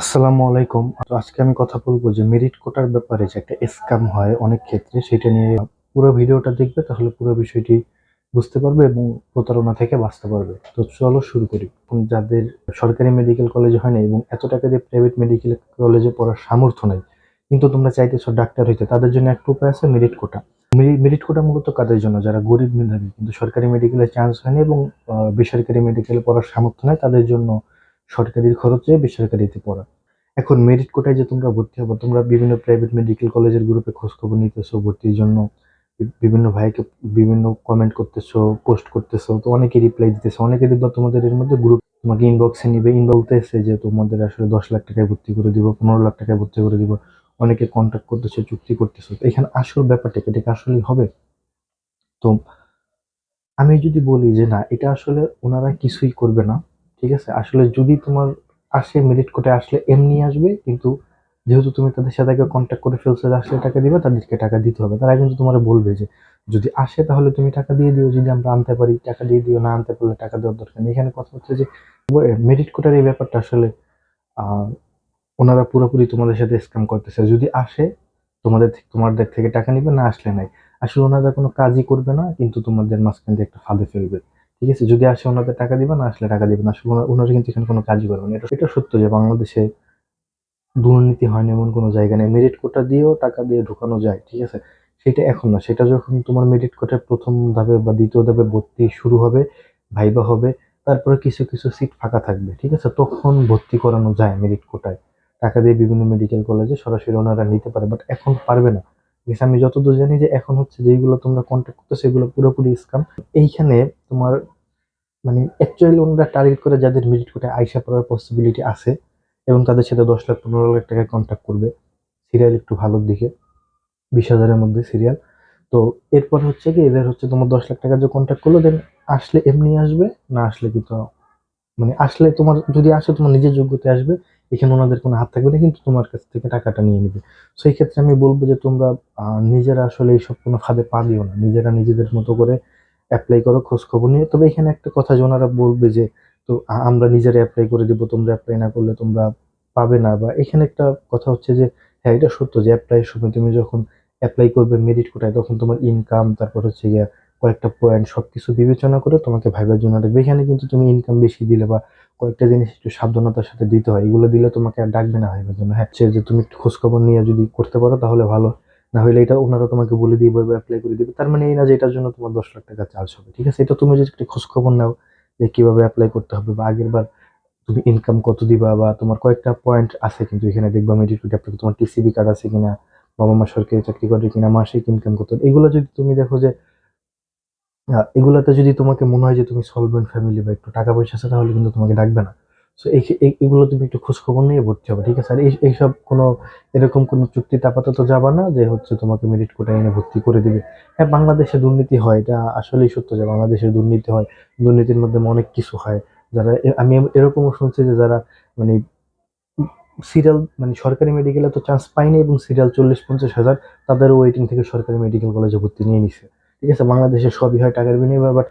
আসসালামু আলাইকুম। তো আজকে আমি কথা বলব যে মেরিট কোটার ব্যাপারে যে একটা স্ক্যাম হয় অনেক ক্ষেত্রে, সেটা নিয়ে পুরো ভিডিওটা দেখবে, তাহলে পুরো বিষয়টি বুঝতে পারবে এবং প্রতারণা থেকে বাঁচতে পারবে। তো চলো শুরু করি। যাদের সরকারি মেডিকেল কলেজে হয় না এবং এত টাকা দিয়ে প্রাইভেট মেডিকেল কলেজে পড়ার সামর্থ্য নাই, কিন্তু তোমরা চাইতেছো ডাক্তার হইতে, তাদের জন্য একটা উপায় আছে মেরিট কোটা মেরিট কোটা মূলত কাদের জন্য? যারা গরিব মেধাবী, কিন্তু সরকারি মেডিকেলে চান্স হয়নি এবং বেসরকারি মেডিকেলে পড়ার সামর্থ্য নাই, তাদের জন্য সরকারির খরচে বেসরকারিতে পড়া। এখন মেরিট কোটায় যে তোমরা ভর্তি হব, তোমরা বিভিন্ন প্রাইভেট মেডিকেল কলেজের গ্রুপে খোঁজ খবর নিতেছো ভর্তির জন্য, বিভিন্ন ভাইকে বিভিন্ন কমেন্ট করতেছো পোস্ট করতেছো, তো অনেকে রিপ্লাই দিতেছো। অনেকে দেখবা তোমাদের এর মধ্যে গ্রুপ তোমাকে ইনবক্সে নিবে। বলতেছে যে তোমাদের আসলে দশ লাখ টাকায় ভর্তি করে দিব, পনেরো লাখ টাকায় ভর্তি করে দিব, অনেকে কন্ট্যাক্ট করতেছে, চুক্তি করতেছো। তো এখানে আসল ব্যাপারটা? এটা কি আসলেই হবে? তো আমি যদি বলি যে না, এটা আসলে ওনারা কিছুই করবে না। ঠিক আছে? আসলে যদি তোমার আসে মেরিট কোটে আসলে এমনি আসবে, কিন্তু যেহেতু তুমি তাদের সাথে আগে কন্ট্যাক্ট করে ফেলছো আসলে টাকা দিবে, তাদেরকে টাকা দিতে হবে। তারা কিন্তু তোমার বলবে যে, যদি আসে তাহলে তুমি টাকা দিয়ে দিও, যদি আমরা আনতে পারি টাকা দিয়ে দিও, না আনতে পারলে টাকা দেওয়ার দরকার নেই। এখানে কথা হচ্ছে যে মেরিট কোটার এই ব্যাপারটা আসলে ওনারা পুরোপুরি তোমাদের সাথে স্ক্যাম করতেছে। যদি আসে, তোমাদের তোমাদের থেকে টাকা নিবে, না আসলে নাই। আসলে ওনারা কোনো কাজই করবে না, কিন্তু তোমাদের মাঝখান দিয়ে একটা ফাঁদে ফেলবে। ঠিক আছে, যদি আসে ওনাদের টাকা দিবে, না আসলে টাকা দিবে না, আসলে ওনারা কিন্তু এখানে কোনো কাজই করবে না। এটা এটা সত্য যে বাংলাদেশে দুর্নীতি হয় না এমন কোনো জায়গা নেই। মেরিট কোটা দিয়েও টাকা দিয়ে ঢোকানো যায়, ঠিক আছে? সেটা এখন না। সেটা যখন তোমার মেরিট কোটার প্রথম ধাপে বা দ্বিতীয় ধাপে ভর্তি শুরু হবে, ভাইবা হবে, তারপরে কিছু কিছু সিট ফাঁকা থাকবে, ঠিক আছে? তখন ভর্তি করানো যায় মেরিট কোটায় টাকা দিয়ে বিভিন্ন মেডিকেল কলেজে সরাসরি ওনারা নিতে পারে বাট এখন পারবে না। Because আমি যতদূর জানি যে এখন হচ্ছে যেগুলো তোমরা কন্ট্যাক্ট করতো সেগুলো পুরোপুরি স্ক্যাম এইখানে তোমার মানে অ্যাকচুয়ালি ওনারা টার্গেট করে যাদের মেরিট কোটায় আইসা পড়ার পসিবিলিটি আছে এবং তাদের সাথে দশ লাখ, পনেরো লাখ টাকায় কন্ট্যাক্ট করবে। সিরিয়াল একটু ভালোর দিকে, বিশ হাজারের মধ্যে সিরিয়াল তো এরপর হচ্ছে কি, এদের হচ্ছে তোমার দশ লাখ টাকা যে কন্ট্যাক্ট করল দেন আসলে এমনি আসবে, না আসলে কিন্তু মানে আসলে তোমার, যদি আসে তোমার নিজের যোগ্যতায় আসবে এখানে ওনাদের কোনো হাত থাকবে না, কিন্তু তোমার কাছ থেকে টাকাটা নিয়ে নেবে। সেই ক্ষেত্রে আমি বলব যে তোমরা নিজেরা আসলে এইসব কোনো ফাঁদে পা দিও না। নিজেরা নিজেদের মতো করে অ্যাপ্লাই করো খোঁজ খবর নিয়ে তবে এখানে একটা কথা যে ওনারা বলবে যে, তো আমরা নিজেরা অ্যাপ্লাই করে দিব, তোমরা অ্যাপ্লাই না করলে তোমরা পাবে না। বা এখানে একটা কথা হচ্ছে যে হ্যাঁ এটা সত্য যে অ্যাপ্লাইয়ের সময় তুমি যখন অ্যাপ্লাই করবে মেরিট কোটায় তখন তোমার ইনকাম তারপর হচ্ছে গিয়ে কয়েকটা পয়েন্ট সব কিছু বিবেচনা করে তোমাকে ভাইবার জন্য ডাকবে এখানে কিন্তু তুমি ইনকাম বেশি দিলে বা কয়েকটা জিনিস একটু সাবধানতার সাথে দিতে হয়, এগুলো দিলে তোমাকে আর ডাকবে না ভাইবার জন্য। হ্যাঁ যে তুমি একটু খোঁজখবর নিয়ে যদি করতে পারো তাহলে ভালো। না হলে এটা ওনারা তোমাকে বলে দিয়ে বলবে অ্যাপ্লাই করে দিবে। তার মানে এই না যে এটার জন্য তোমার দশ লাখ টাকা চার্জ হবে, ঠিক আছে? এটা তুমি যদি একটু খোঁজখবর নাও যে কীভাবে অ্যাপ্লাই করতে হবে বা আগের বার তুমি ইনকাম কত দিবা বা তোমার কয়েকটা পয়েন্ট আছে কিন্তু এখানে দেখবা মেডিকেল অ্যাপ্লাই তোমার টিসিবি কার্ড আছে কিনা বাবা মা সরকারি চাকরি করে কিনা, মাসিক ইনকাম কত? এগুলো যদি তুমি দেখো যে এগুলাতে যদি তোমাকে মনে হয় যে তুমি সলভেন্ট ফ্যামিলি বা একটু টাকা পয়সা আছে, তাহলে কিন্তু তোমাকে ডাকবে না। সো এই এগুলো তুমি একটু খোঁজখবর নিয়ে ভর্তি হবে, ঠিক আছে? আর এই এইসব কোনো এরকম কোনো চুক্তিতে আপাতত যাবা না যে হচ্ছে তোমাকে মেরিট কোটা এনে ভর্তি করে দিবে। হ্যাঁ বাংলাদেশে দুর্নীতি হয়, এটা আসলেই সত্য যে বাংলাদেশে দুর্নীতি হয়। দুর্নীতির মধ্যে অনেক কিছু হয়। যারা আমি এরকমও শুনছি যে যারা মানে সিরিয়াল মানে সরকারি মেডিকেলে তো চান্স পায়নি এবং সিরিয়াল চল্লিশ পঞ্চাশ হাজার তাদের ওয়েটিং থেকে সরকারি মেডিকেল কলেজে ভর্তি নিয়ে নিছে। ঠিক আছে, বাংলাদেশে সবই হয় টাকার বিনিময়ে বাট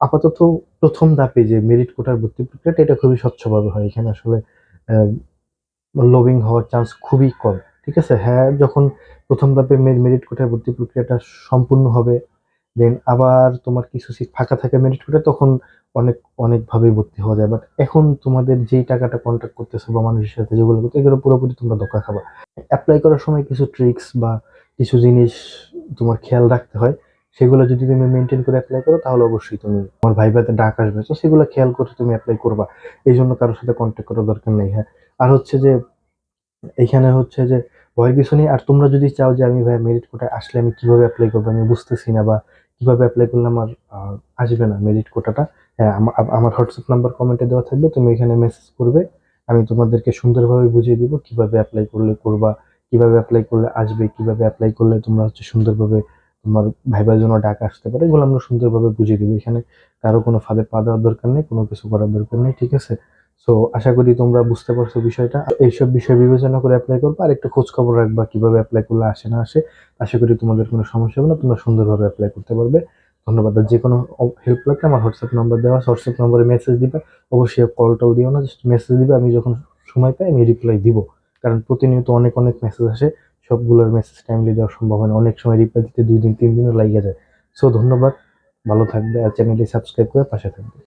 আপাতত প্রথম ধাপে যে মেরিট কোটার ভর্তি প্রক্রিয়াটা, এটা খুবই স্বচ্ছভাবে হয়। এখানে আসলে লবিং হওয়ার চান্স খুবই কম, ঠিক আছে? হ্যাঁ যখন প্রথম ধাপে মেরিট কোটার ভর্তি প্রক্রিয়াটা সম্পূর্ণ হবে দেন আবার তোমার কিছু সিট ফাঁকা থাকে মেরিট কোটা তখন অনেক অনেকভাবে ভর্তি হওয়া যায়। বাট এখন তোমাদের যেই টাকাটা কন্ট্যাক্ট করতেছো বা মানুষের সাথে যেগুলো করতে এগুলো পুরোপুরি তোমরা ধোকা খাবা। অ্যাপ্লাই করার সময় কিছু ট্রিক্স বা কিছু জিনিস তোমার খেয়াল রাখতে হয়। সেগুলো যদি তুমি মেনটেন করে অ্যাপ্লাই করো, তাহলে অবশ্যই তুমি তোমার ভাইভাতে ডাক আসবে। তো সেগুলো খেয়াল করে তুমি অ্যাপ্লাই করবা। এই জন্য কারোর সাথে কন্ট্যাক্ট করার দরকার নেই হ্যাঁ। আর হচ্ছে যে এইখানে হচ্ছে যে ভয়ের কিছু নেই। আর তোমরা যদি চাও যে, আমি ভাই মেরিট কোটায় আসলে আমি কীভাবে অ্যাপ্লাই করব, আমি বুঝতেছি না বা কীভাবে অ্যাপ্লাই করলে আমার আসবে না মেরিট কোটাটা হ্যাঁ আমা- আমার হোয়াটসঅ্যাপ নাম্বার কমেন্টে দেওয়া থাকবে। তুমি এখানে মেসেজ করবে, আমি তোমাদেরকে সুন্দরভাবে বুঝিয়ে দিব কীভাবে অ্যাপ্লাই করলে করবা, কীভাবে অ্যাপ্লাই করলে আসবে, কীভাবে অ্যাপ্লাই করলে তোমরা হচ্ছে সুন্দরভাবে তোমার ভাইবার জন্য ডাক আসতে পারে, এগুলো আমরা সুন্দরভাবে বুঝিয়ে দিব। এখানে কারও কোনো ফাঁদে পা দেওয়ার দরকার নেই, কোনো কিছু করার দরকার নেই, ঠিক আছে? সো আশা করি তোমরা বুঝতে পারছ বিষয়টা। এইসব বিষয় বিবেচনা করে অ্যাপ্লাই করবে, আর একটু খোঁজ খবর রাখবা কীভাবে অ্যাপ্লাই করলে আসে না আসে। আশা করি তোমাদের কোনো সমস্যা হবে না, তোমরা সুন্দরভাবে অ্যাপ্লাই করতে পারবে। ধন্যবাদ। আর যে কোনো হেল্প লাগলে আমার হোয়াটসঅ্যাপ নাম্বার দেওয়া হোয়াটসঅ্যাপ নম্বরে মেসেজ দিবে। অবশ্যই কলটাও দিও না জাস্ট মেসেজ দিবে। আমি যখন সময় পাই, আমি রিপ্লাই দিব। কারণ প্রতিনিয়ত অনেক অনেক মেসেজ আসে। সবগুলোর মেসেজ টাইমলি দেওয়া সম্ভব হয় না। অনেক সময় রিপ্লাই দিতে দুই দিন, তিন দিনও লাগিয়ে যায়। সো ধন্যবাদ। ভালো থাকবে আর চ্যানেলটি সাবস্ক্রাইব করে পাশে থাকবে।